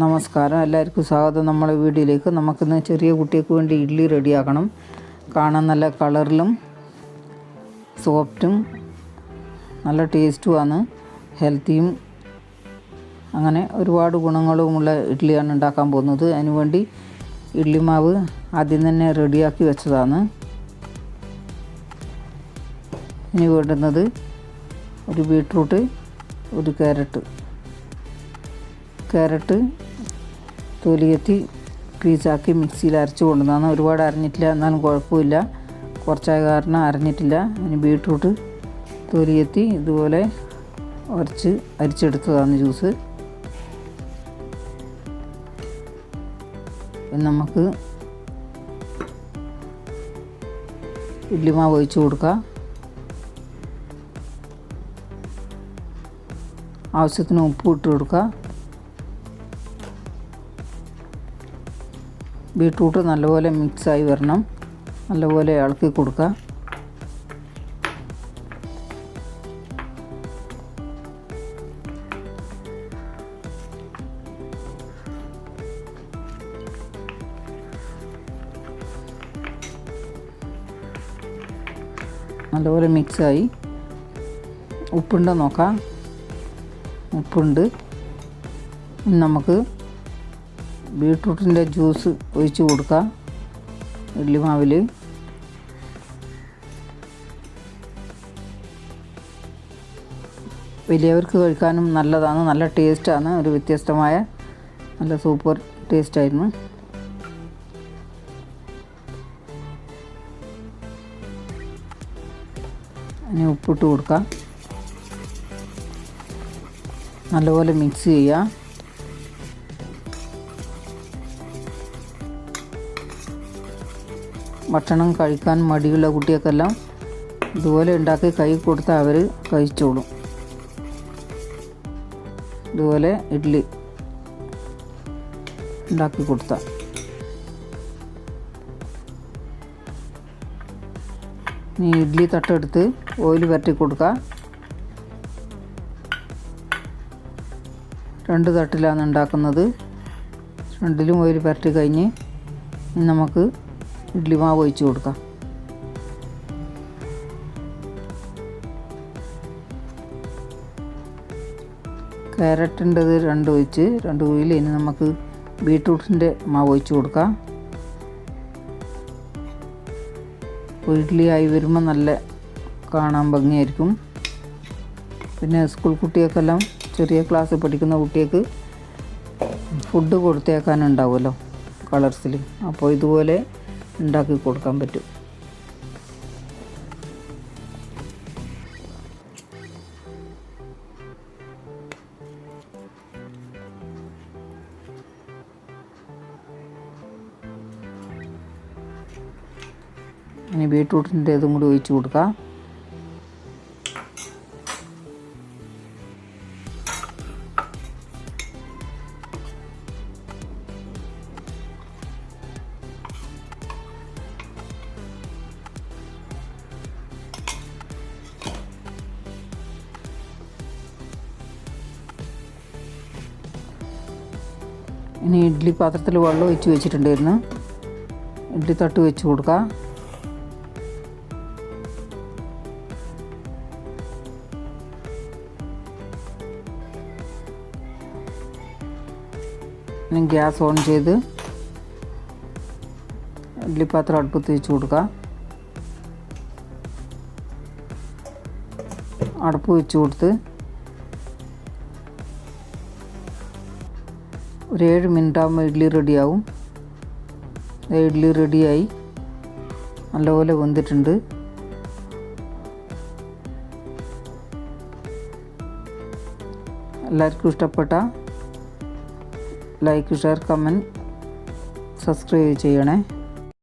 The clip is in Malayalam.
നമസ്കാരം. എല്ലാവർക്കും സ്വാഗതം. നമ്മളെ വീഡിയോയിലേക്ക് നമുക്കിന്ന് ചെറിയ കുട്ടികൾക്ക് വേണ്ടി ഇഡ്ഡലി റെഡിയാക്കണം. കാണാൻ നല്ല കളറിലും സോഫ്റ്റും നല്ല ടേസ്റ്റുമാണ് ഹെൽത്തിയും അങ്ങനെ ഒരുപാട് ഗുണങ്ങളുമുള്ള ഇഡ്ഡലിയാണ് ഉണ്ടാക്കാൻ പോകുന്നത്. അതിനുവേണ്ടി ഇഡ്ഡലി മാവ് ആദ്യം തന്നെ റെഡിയാക്കി വെച്ചതാണ്. ഇനി വേണ്ടുന്നത് ഒരു ബീട്രൂട്ട് ഒരു ക്യാരറ്റ്. ക്യാരറ്റ് തൊലിയെത്തി പീസാക്കി മിക്സിയിൽ അരച്ച് കൊണ്ടുവന്നതാണ്. ഒരുപാട് അരഞ്ഞിട്ടില്ല എന്നാലും കുഴപ്പമില്ല. കുറച്ചായ കാരണം അരഞ്ഞിട്ടില്ല. ഇനി ബീട്രൂട്ട് തൊലിയെത്തി ഇതുപോലെ ഉരച്ച് അരിച്ചെടുത്തതാണ് ജ്യൂസ്. നമുക്ക് ഇഡ്ലിമാവ് ഒഴിച്ചു കൊടുക്കാം. ആവശ്യത്തിന് ഉപ്പ് ഇട്ട് കൊടുക്കുക ബീട്രൂട്ട് നല്ലപോലെ മിക്സായി വരണം. നല്ലപോലെ ഇളക്കി കൊടുക്കുക. നല്ലപോലെ മിക്സായി. ഉപ്പുണ്ടോ നോക്കാം. ഉപ്പുണ്ട്. നമുക്ക് ബീട്രൂട്ടിന്റെ ജ്യൂസ് ഒഴിച്ച് കൊടുക്കാം ഇഡ്ഡലി മാവിൽ വലിയവർക്ക് കഴിക്കാനും നല്ലതാണ്. നല്ല ടേസ്റ്റാണ്. ഒരു വ്യത്യസ്തമായ നല്ല സൂപ്പർ ടേസ്റ്റായിരുന്നു. ഇനി ഉപ്പിട്ട് കൊടുക്കാം നല്ലപോലെ മിക്സ് ചെയ്യുക. ഭക്ഷണം കഴിക്കാൻ മടിയുള്ള കുട്ടികൾക്കെല്ലാം ഇതുപോലെ ഉണ്ടാക്കി കൈ കൊടുത്താൽ അവർ കഴിച്ചോളും. ഇതുപോലെ ഇഡ്ഡലി ഉണ്ടാക്കി കൊടുത്താൽ ഇനി ഇഡ്ഡലി തട്ടെടുത്ത് ഓയിൽ വരട്ടി കൊടുക്കുക രണ്ട് തട്ടിലാണ് ഉണ്ടാക്കുന്നത്. രണ്ടിലും ഓയിൽ പരട്ടി കഴിഞ്ഞ് നമുക്ക് ഇഡ്ഡലി മാവ് ഒഴിച്ച് കൊടുക്കാം. ക്യാരറ്റിന്റെത് രണ്ട് ഒഴിച്ച് രണ്ട് കുയിൽ ഇനി നമുക്ക് ബീട്രൂട്ടിന്റെ മാവ് ഒഴിച്ച് കൊടുക്കാം. ഇഡ്ഡലിയായി വരുമ്പോൾ നല്ല കാണാൻ ഭംഗിയായിരിക്കും. പിന്നെ സ്കൂൾ കുട്ടികൾക്കെല്ലാം ചെറിയ ക്ലാസ്സിൽ പഠിക്കുന്ന കുട്ടികൾക്ക് ഫുഡ് കൊടുത്തേക്കാനുണ്ടാവുമല്ലോ കളർസിൽ അപ്പോൾ ഇതുപോലെ ഉണ്ടാക്കി കൊടുക്കാൻ പറ്റും. ഇനി ബീട്രൂട്ടിന്റെ ഇതും കൂടി ഒഴിച്ച് കൊടുക്കാം. ഇനി ഇഡ്ഡലി പാത്രത്തിൽ വെള്ളം ഒഴിച്ച് വെച്ചിട്ടുണ്ടായിരുന്നു. ഇഡ്ഡലി തട്ട് വെച്ച് കൊടുക്കാം. ഇനി ഗ്യാസ് ഓൺ ചെയ്ത് ഇഡ്ഡലി പാത്രം അടുപ്പത്ത് വെച്ച് കൊടുക്കാം. അടുപ്പ് വെച്ച് കൊടുത്ത് ഒരു ഏഴ് മിനിറ്റ് ആകുമ്പോൾ ഇഡ്ഡലി റെഡിയാവും ഇഡ്ഡലി റെഡിയായി. നല്ലപോലെ വെന്തിട്ടുണ്ട്. എല്ലാവർക്കും ഇഷ്ടപ്പെട്ട ലൈക്ക് ഷെയർ കമന്റ് സബ്സ്ക്രൈബ് ചെയ്യണേ.